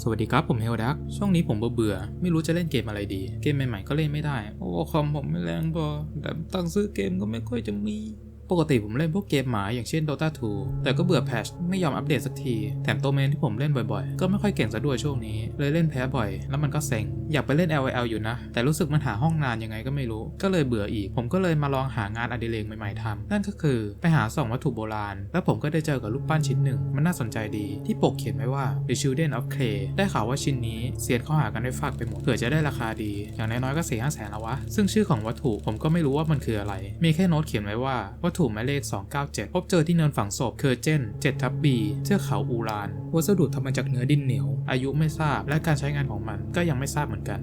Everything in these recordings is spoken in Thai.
สวัสดีครับผมเฮลดักช่วงนี้ผมเบื่อๆไม่รู้จะเล่นเกมอะไรดี เกมใหม่ๆก็เล่นไม่ได้ โอ้คอมผมไม่แรงพอแต่ตังซื้อเกมก็ไม่ค่อยจะมี ปกติผมเล่นพวกเกมหมาอย่างเช่น Dota 2 แต่ก็เบื่อแพชไม่ยอมอัปเดตสักที แถมตัวเมนที่ผมเล่นบ่อยๆ ก็ไม่ค่อยเก่งซะด้วยช่วงนี้ เลยเล่นแพ้บ่อย แล้วมันก็เซ็ง อยากไปเล่น LOL อยู่นะ แต่รู้สึกมันหาห้องนานยังไงก็ไม่รู้ ก็เลยเบื่ออีก ผมก็เลยมาลองหางานอดิเรกใหม่ๆทำนั่นก็คือไปหาส่องวัตถุโบราณ แล้วผมก็ได้เจอกับรูปปั้นชิ้นหนึ่ง มันน่าสนใจดี ที่ปกเขียนไว้ว่า The Children of Clay ได้ข่าวว่าชิ้นนี้เซียนเขาหากันได้ฟากไปหมด เผื่อจะได้ราคาดี อย่างน้อยๆก็สี่ห้าแสนแล้ววะ ซึ่งชื่อของวัตถุผมก็ไม่รู้ว่ามันคืออะไร มีแค่โน้ตเขียนไว้ว่าวัตถุหมายเลข 297 พบเจอที่เนินฝังศพเคอร์เจน7ทับบีเทือกเขาอูราน วัสดุทำมาจากเนื้อดินเหนียว อายุไม่ทราบ และการใช้งานของมันก็ยังไม่ทราบเหมือนกัน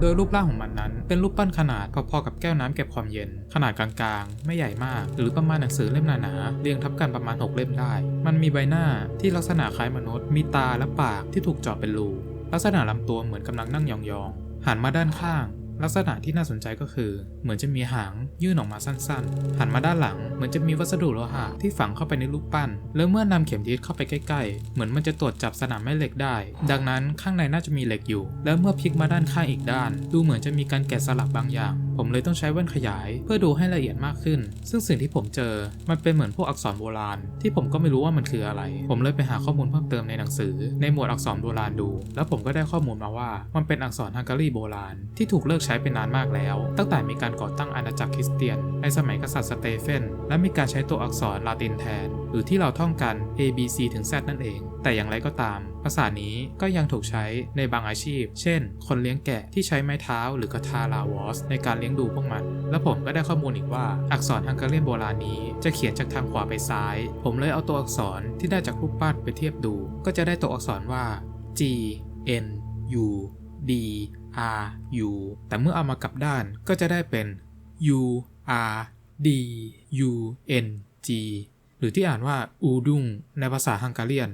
โดยรูปร่างของมันนั้น เป็นรูปปั้นขนาดพอๆกับแก้วน้ำเก็บความเย็น ขนาดกลางๆ ไม่ใหญ่มาก หรือประมาณหนังสือเล่มหนาๆเรียงทับกันประมาณ 6 เล่มได้ มันมีใบหน้าที่ลักษณะคล้ายมนุษย์ มีตาและปากที่ถูกเจาะเป็นรู ลักษณะลำตัวเหมือนกำลังนั่งยองๆ หันมาด้านข้าง ลักษณะที่น่าสนใจก็คือ เหมือนจะมีหางยื่นออกมาสั้นๆ หันมาด้านหลัง เหมือนจะมีวัสดุโลหะที่ฝังเข้าไปในรูปปั้น แล้วเมื่อนำเข็มทิศเข้าไปใกล้ๆ เหมือนมันจะตรวจจับสนามแม่เหล็กได้ ดังนั้นข้างในน่าจะมีเหล็กอยู่ แล้วเมื่อพลิกมาด้านข้างอีกด้าน ดูเหมือนจะมีการแกะสลักบางอย่าง ผมเลยต้องใช้แว่นขยาย เพื่อดูให้ละเอียดมากขึ้น ซึ่งสิ่งที่ผมเจอ มันเป็นเหมือนพวกอักษรโบราณ ที่ผมก็ไม่รู้ว่ามันคืออะไร ผมเลยไปหาข้อมูลเพิ่มเติมในหนังสือ ในหมวดอักษรโบราณดู แล้วผมก็ได้ข้อมูลมาว่า มันเป็นอักษรฮังการีโบราณที่ถูกเลิกใช้ไปนานมากแล้ว ตั้งแต่มีการก่อตั้งอาณาจักรคริสเตียน ในสมัยกษัตริย์สเตเฟน และมีการใช้ตัวอักษรลาตินแทน หรือที่เราท่องกัน A B C ถึง Z นั่นเอง แต่อย่างไรก็ตาม ภาษานี้ก็ยังถูกใช้ในบางอาชีพ เช่น คนเลี้ยงแกะที่ใช้ไม้เท้า หรือกระทาลาวอส ในการเลี้ยงดูพวกมัน และผมก็ได้ข้อมูลอีกว่า อักษรฮังการีโบราณนี้จะเขียนจากทางขวาไปซ้าย ผมเลยเอาตัวอักษรที่ได้จากรูปปั้นไปเทียบดู ก็จะได้ตัวอักษรว่า G N U D R U แต่เมื่อเอามากลับด้านก็จะได้เป็น U R D U N G หรือที่อ่านว่าอูดุงในภาษาฮังการีน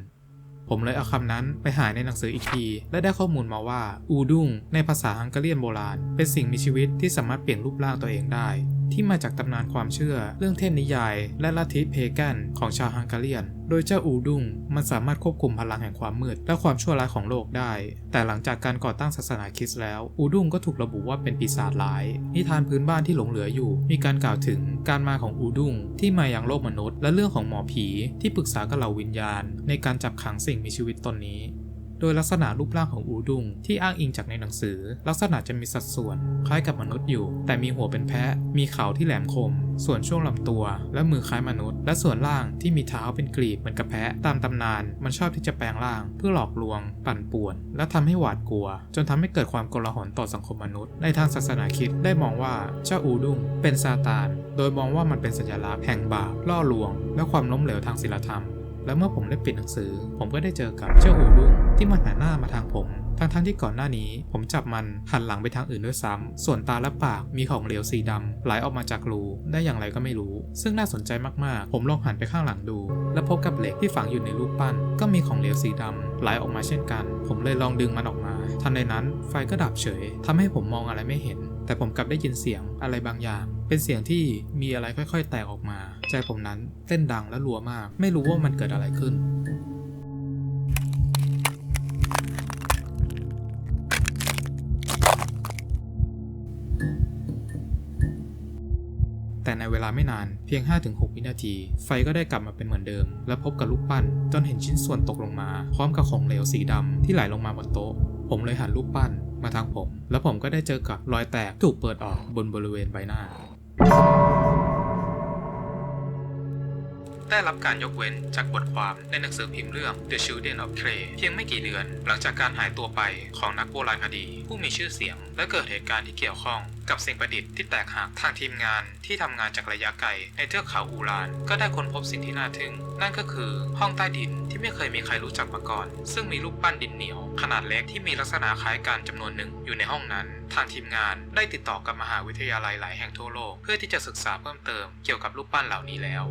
ผมเลยเอาคำนั้นไปหาในหนังสืออีกที และได้ข้อมูลมาว่าอูดุงในภาษาฮังการีนโบราณ เป็นสิ่งมีชีวิตที่สามารถเปลี่ยนรูปร่างตัวเองได้ ที่มาจากตำนานความเชื่อ เรื่องเทพนิยาย และลัทธิเพแกนของชาวฮังการีนโดยเจ้าอูดุงมันสามารถควบคุมพลังแห่งความมืด และความชั่วร้ายของโลกได้ แต่หลังจากการก่อตั้งศาสนาคริสต์แล้ว อูดุงก็ถูกระบุว่าเป็นปีศาจร้าย นิทานพื้นบ้านที่หลงเหลืออยู่ มีการกล่าวถึงการมาของอูดุงที่มาอยังโลกมนุษย์ และเรื่องของหมอผีที่ปรึกษากับเหล่าวิญญาณ ในการจับขังสิ่งมีชีวิตตนนี้ โดยลักษณะรูปร่างของอูดุงที่อ้างอิงจากในหนังสือ ลักษณะจะมีสัดส่วน คล้ายกับมนุษย์อยู่ แต่มีหัวเป็นแพะ มีเขาที่แหลมคม ส่วนช่วงลำตัว และมือคล้ายมนุษย์ และส่วนล่างที่มีเท้าเป็นกลีบเหมือนกับแพะ ตามตำนาน มันชอบที่จะแปลงร่าง เพื่อหลอกลวง ปั่นป่วน และทำให้หวาดกลัว จนทำให้เกิดความโกลาหลต่อสังคมมนุษย์ ในทางศาสนาคิดได้มองว่าเจ้าอูดุงเป็นซาตาน โดยมองว่ามันเป็นสัญลักษณ์แห่งบาปล่อลวง และความล้มเหลวทางศีลธรรม และเมื่อผมได้ปิดหนังสือ ผมก็ได้เจอกับเจ้าอูดุง ที่มันหันหน้ามาทางผม ทั้งๆทที่ก่อนหน้านี้ผมจับมันหันหลังไปทางอื่นด้วยซ้ำส่วนตาและปากมีของเหลวสีดำไหลออกมาจากรูได้อย่างไรก็ไม่รู้ ซึ่งน่าสนใจมากๆ ผมลองหันไปข้างหลังดู และพบกับเหล็กที่ฝังอยู่ในรูปปั้น ก็มีของเหลวสีดำไหลออกมาเช่นกัน ผมเลยลองดึงมันออกมา ทันใดนั้นไฟก็ดับเฉยทำให้ผมมองอะไรไม่เห็น แต่ผมกลับได้ยินเสียงอะไรบางอย่างเป็นเสียงที่มีอะไรค่อยๆ แตกออกมา ใจผมนั้นเต้นดังและรัวมาก ไม่รู้ว่ามันเกิดอะไรขึ้น แต่ในเวลาไม่นานเพียง 5-6 วินาที ไฟก็ได้กลับมาเป็นเหมือนเดิม และพบกับลูกปั้นจนเห็นชิ้นส่วนตกลงมา พร้อมกับของเหลวสีดำที่ไหลลงมาบนโต๊ะ ผมเลยหันรูปปั้นมาทางผม แล้วผมก็ได้เจอกับรอยแตกถูกเปิดออกบนบริเวณใบหน้า ได้รับการยกเว้นจากบทความในหนังสือพิมพ์เรื่อง The Children of Clay เพียงไม่กี่เดือน หลังจากการหายตัวไปของนักโบราณคดี ผู้มีชื่อเสียง และเกิดเหตุการณ์ที่เกี่ยวข้องกับสิ่งประดิษฐ์ที่แตกหักทางทีมงานที่ทำงานจากระยะไกลในเทือกเขาอูราน ก็ได้ค้นพบสิ่งที่น่าทึ่ง นั่นก็คือห้องใต้ดินที่ไม่เคยมีใครรู้จักมาก่อน ซึ่งมีรูปปั้นดินเหนียว ขนาดเล็กที่มีลักษณะคล้ายกันจำนวนหนึ่งอยู่ในห้องนั้น ทางทีมงานได้ติดต่อกับมหาวิทยาลัยหลายแห่งทั่วโลก เพื่อที่จะศึกษาเพิ่มเติมเกี่ยวกับรูปปั้นเหล่านี้แล้ว